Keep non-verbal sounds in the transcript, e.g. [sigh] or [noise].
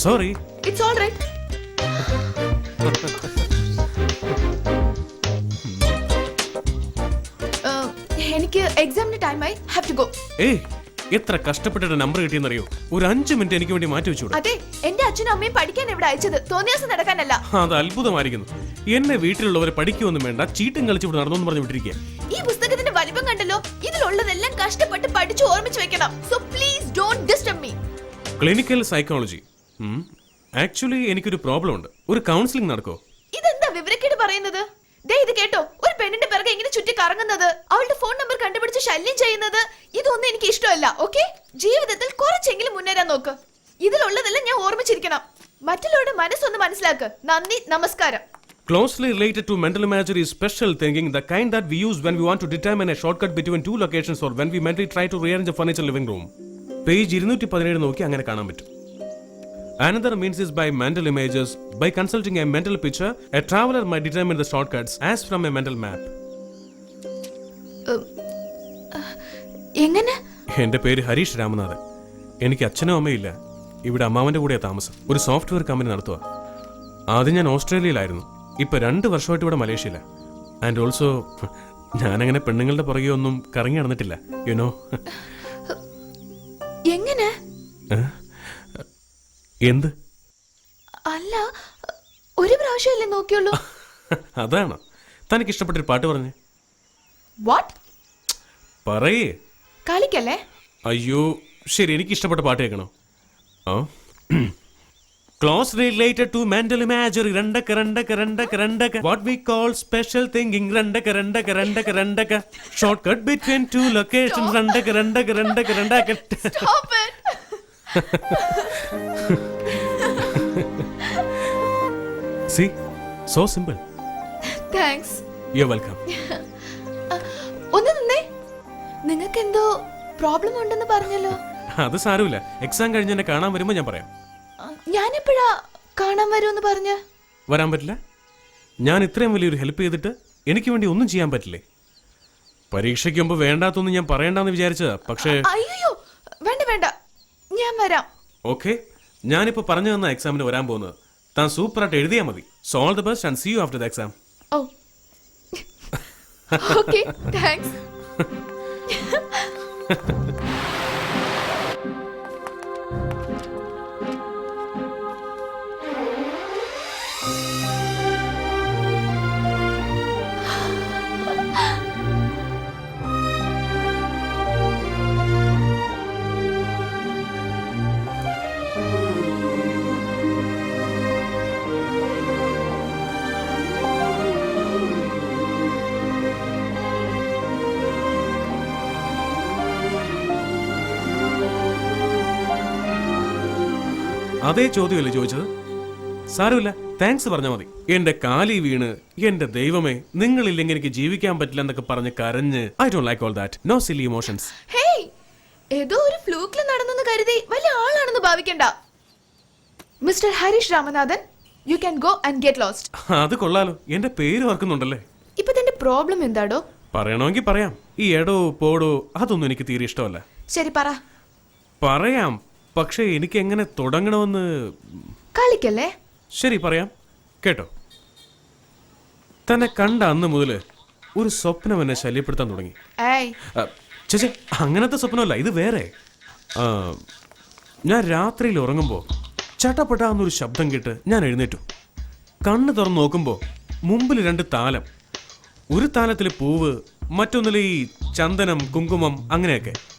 Sorry. It's all right Uh, എനിക്ക് എക്സാമിന് ടൈമായി ഹാവ് ടു ഗോ ഏയ് എത്ര കഷ്ടപ്പെട്ടിട്ട് നമ്പർ കിട്ടിയെന്നറിയോ? ഒരു അഞ്ചു മിനിറ്റ് എനിക്ക് വേണ്ടി മാറ്റി വെച്ചു അതെ എന്റെ അച്ഛനും അമ്മയും പഠിക്കാൻ ഇവിടെ അയച്ചത്. തോന്നിയാസം നടക്കാനല്ല. അത് അത്ഭുതമായിരിക്കുന്നു. എന്നെ വീട്ടിലുള്ളവരെ പഠിക്കുമെന്ന് വേണ്ട ചീട്ടും കളിച്ചു ഇവിടെ നടന്നു പറഞ്ഞു വിട്ടിരിക്കുക ഈ കണ്ടല്ലോ ഇതിലുള്ളതെല്ലാം കഷ്ടപ്പെട്ട് പഠിച്ചു ഓർമ്മിച്ച് വെക്കണം. So please don't disturb me clinical psychology actually എനിക്കൊരു പ്രോബ്ലം ഉണ്ട് ഒരു കൗൺസിലിംഗ് നടക്കോ? ഇതെന്താ വിവരക്കേട് പറയുന്നത്? ദേ ഇത് കേട്ടോ. ഒരു പെണ്ണിന്റെ പിറകെ ഇങ്ങനെ ചുറ്റി കറങ്ങുന്നത്. അവളുടെ ഫോൺ നമ്പർ കണ്ടുപിടിച്ച് ശല്യം ചെയ്യുന്നത്. ഇതൊന്നും എനിക്ക് ഇഷ്ടമല്ല ഓക്കെ ജീവിതത്തിൽ കുറച്ചെങ്കിലും മുന്നേറാൻ നോക്ക്. ഇതിലുള്ളതെല്ലാം ഞാൻ ഓർമ്മിച്ചിരിക്കണം. മറ്റുള്ളവരുടെ മനസ്സൊന്ന് മനസ്സിലാക്ക്. നന്ദി നമസ്കാരം. Closely related to mental imagery is special thinking, the kind that we use when we want to determine a shortcut between two locations or when we mentally try to rearrange a furniture living room. Page ഇരുന്നൂറ്റി പതിനേഴ് നോക്കി അങ്ങനെ കാണാൻ പറ്റും Another means is by mental images. By consulting a mental picture, a traveler might determine the shortcuts as from a mental map. എങ്ങനെ എന്റെ പേര് ഹരീഷ് രാമനാഥൻ എനിക്ക് അച്ഛനും അമ്മയില്ല ഇവിടെ അമ്മാവന്റെ കൂടെയാ താമസം ഒരു സോഫ്റ്റ്വെയർ കമ്പനി നടത്തുക ആദ്യം ഞാൻ ഓസ്ട്രേലിയയിലായിരുന്നു ഇപ്പൊ രണ്ട് വർഷമായിട്ട് ഇവിടെ മലേഷ്യയില. ആൻഡ് ഓൾസോ ഞാനങ്ങനെ പെണ്ണുങ്ങളുടെ പുറകെ ഒന്നും കറങ്ങി നടന്നിട്ടില്ല. യുനോ എങ്ങനെ? എന്ത്? അല്ല ഒരു പ്രാവശ്യമല്ലേ നോക്കിയുള്ളൂ. അതാണ്? തനിക്ക് ഇഷ്ടപ്പെട്ടൊരു പാട്ട് പറഞ്ഞു. വാട്ട് പറയേ. കളിക്കല്ലേ? അയ്യോ ശരി എനിക്ക് ഇഷ്ടപ്പെട്ട പാട്ട് കേൾക്കണോ? ആ? Close related to mental imagery രണ്ടക്ക രണ്ടക്ക രണ്ടക്ക രണ്ടക്ക. What we call special thinking രണ്ടക്ക രണ്ടക്ക രണ്ടക്ക രണ്ടക്ക. Short cut between two location രണ്ടക്ക രണ്ടക്ക രണ്ടക്ക രണ്ടക്ക. Stop it see so simple thanks you are welcome ഒന്ന് നിന്നേ. നിങ്ങൾക്ക് എന്തോ പ്രോബ്ലം ഉണ്ടെന്ന് പറഞ്ഞല്ലോ. അത് സാരമില്ല. എക്സാം കഴിഞ്ഞ് എന്നെ കാണാൻ വരുമ്പോൾ ഞാൻ പറയാം. ഞാൻ എപ്പോഴാ കാണാൻ വരുമെന്ന് പറഞ്ഞ? വരാൻ പറ്റില്ല. ഞാൻ ഇത്രയും വലിയൊരു ഹെൽപ്പ് ചെയ്തിട്ട് എനിക്ക് വേണ്ടി ഒന്നും ചെയ്യാൻ പറ്റില്ലേ? പരീക്ഷയ്ക്ക് മുമ്പ് വേണ്ടാത്തൊന്നും ഞാൻ പറയണ്ടെന്ന് വിചാരിച്ചതാ പക്ഷേ അയ്യോ വേണ്ട വേണ്ട. ഞാൻ വരാം. ഓക്കെ. ഞാനിപ്പോ പറഞ്ഞു തന്ന എക്സാമിന് വരാൻ പോകുന്നത്. താൻ സൂപ്പറായിട്ട് എഴുതിയാൽ മതി. So all the best and see you after the exam oh. [laughs] Okay thanks [laughs] അതേ ചോദ്യമല്ലേ ചോദിച്ചത്? സാരമില്ല താങ്ക്സ് പറഞ്ഞാൽ മതി. എന്റെ കാലി വീണ് എന്റെ ദൈവമേ നിങ്ങളില്ലെങ്കിൽ എനിക്ക് ജീവിക്കാൻ പറ്റില്ല എന്നൊക്കെ പറഞ്ഞ് കരഞ്ഞ് I don't like all that no silly emotions hey ഏതോ ഒരു ഫ്ലൂക്കിൽ നടന്നെന്ന് കരുതി വലിയ ആളാണെന്ന് ഭാവിക്കണ്ട. Mister Harish Ramanathan you can go and get lost അത് കൊള്ളാലോ. എന്റെ പേര് ഓർക്കുന്നുണ്ടല്ലേ? ഇപ്പൊ തന്റെ പ്രോബ്ലം എന്താടോ? പറയണമെങ്കിൽ പറയാം. ഈ എടോ പോടോ അതൊന്നും എനിക്ക് തീരെ ഇഷ്ടമല്ല. ശരി പറ. പറയാം. പക്ഷേ എനിക്ക് എങ്ങനെ തുടങ്ങണമെന്ന് കളിക്കല്ലേ? ശരി പറയാം. കേട്ടോ. തന്നെ കണ്ട അന്ന് മുതൽ ഒരു സ്വപ്നം എന്നെ ശല്യപ്പെടുത്താൻ തുടങ്ങി. ഏയ്. ചേച്ചി അങ്ങനത്തെ സ്വപ്നമല്ല ഇത് വേറെ. ആ, ഞാൻ രാത്രിയിൽ ഉറങ്ങുമ്പോൾ ചട്ടപ്പെട്ടാന്നൊരു ശബ്ദം കേട്ട് ഞാൻ എഴുന്നേറ്റു. കണ്ണ് തുറന്ന് നോക്കുമ്പോൾ മുമ്പിൽ രണ്ട് താലം. ഒരു താലത്തിൽ പൂവ് മറ്റൊന്നിൽ ഈ ചന്ദനം കുങ്കുമം അങ്ങനെയൊക്കെ.